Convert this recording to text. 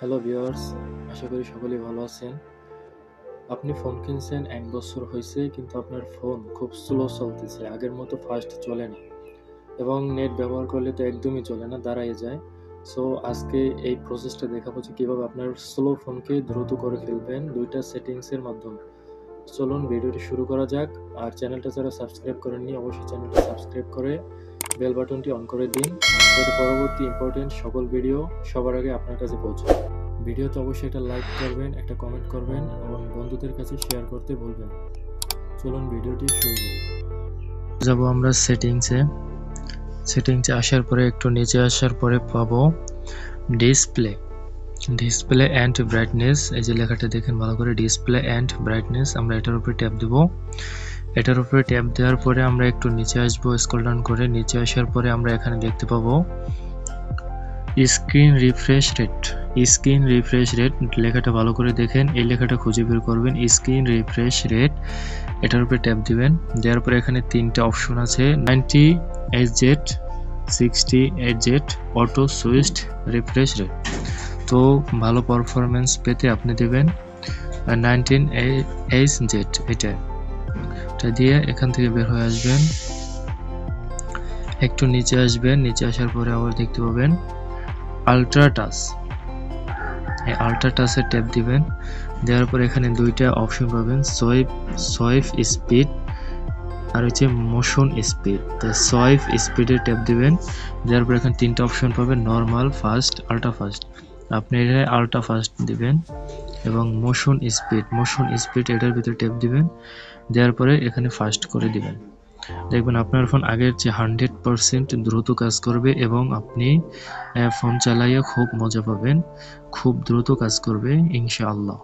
Hello viewers আশা করি সকলেই ভালো আছেন। আপনি ফোন কিনছেন, এক বছর হয়েছে কিন্তু আপনার ফোন খুব স্লো চলতেছে, আগের মতো ফাস্ট চলে না। এবং নেট ব্যবহার করলে তো একদমই চলে না দাঁড়ায় যায়। সো আজকে এই প্রসেসটা দেখাবো যে কীভাবে আপনার স্লো ফোনকে দ্রুত করে ফেলবেন দুইটা সেটিংসের মাধ্যমে। চলুন ভিডিওটি শুরু করা যাক। আর চ্যানেলটা যারা সাবস্ক্রাইব করেননি, অবশ্যই চ্যানেলটা সাবস্ক্রাইব করে বেল বাটনটি অন করে দিন, যাতে পরবর্তী ইম্পর্টেন্ট সকল ভিডিও সবার আগে আপনার কাছে পৌঁছায়। ভিডিওতে অবশ্যই একটা লাইক করবেন, একটা কমেন্ট করবেন এবং বন্ধুদের কাছে শেয়ার করতে ভুলবেন চলুন ভিডিওটি শুরু করি। যাব আমরা সেটিংসে সেটিংসে আসার পরে, একটু নিচে আসার পরে পাবো ডিসপ্লে ডিসপ্লে অ্যান্ড ব্রাইটনেস এই যে লেখাটা দেখেন ভালো করে ডিসপ্লে অ্যান্ড ব্রাইটনেস আমরা এটার উপরে ট্যাপ দেব। এটার উপরে ট্যাপ দেওয়ার পরে আমরা একটু নিচে আসব স্ক্রল ডাউন করে নিচে আসার পরে আমরা এখানে দেখতে পাবো screen refresh rate. Screen refresh rate, লেখাটা ভালো করে দেখেন, এই লেখাটা খুঁজে বের করবেন, স্ক্রিন রিফ্রেশ রেট, এটার উপরে ট্যাপ দিবেন, দেওয়ার পরে এখানে তিনটা অপশন আছে, ninety H Z sixty H Z auto switch refresh rate. তো ভালো পারফরমেন্স পেতে আপনি দেবেন, নাইনটিন এইচ জেড, এটা। এটা দিয়ে এখান থেকে বের হয়ে আসবেন। একটু নিচে আসবেন, নিচে আসার পরে আবার দেখতে পাবেন আলট্রা টাচ এই আলট্রা টাচে ট্যাপ দিবেন। দেওয়ার পর এখানে দুইটা অপশন পাবেন সোয়াইপ সোয়াইপ স্পিড আর হচ্ছে মোশন স্পিড তো সোয়াইপ স্পিডে ট্যাপ দিবেন। দেওয়ার পর এখানে তিনটা অপশন পাবেন নর্মাল ফাস্ট আলট্রা ফাস্ট আপনি এখানে আলট্রা ফাস্ট দিবেন। এবং মোশন স্পিড মোশন স্পিড এটার ভিতরে ট্যাপ দিবেন, দেওয়ার পরে এখানে ফাস্ট করে দিবেন। দেখবেন আপনার ফোন আগের যে হান্ড্রেড পারসেন্ট দ্রুত কাজ করবে এবং আপনি ফোন চালাইয়ে খুব মজা পাবেন, খুব দ্রুত কাজ করবে, ইনশাআল্লাহ।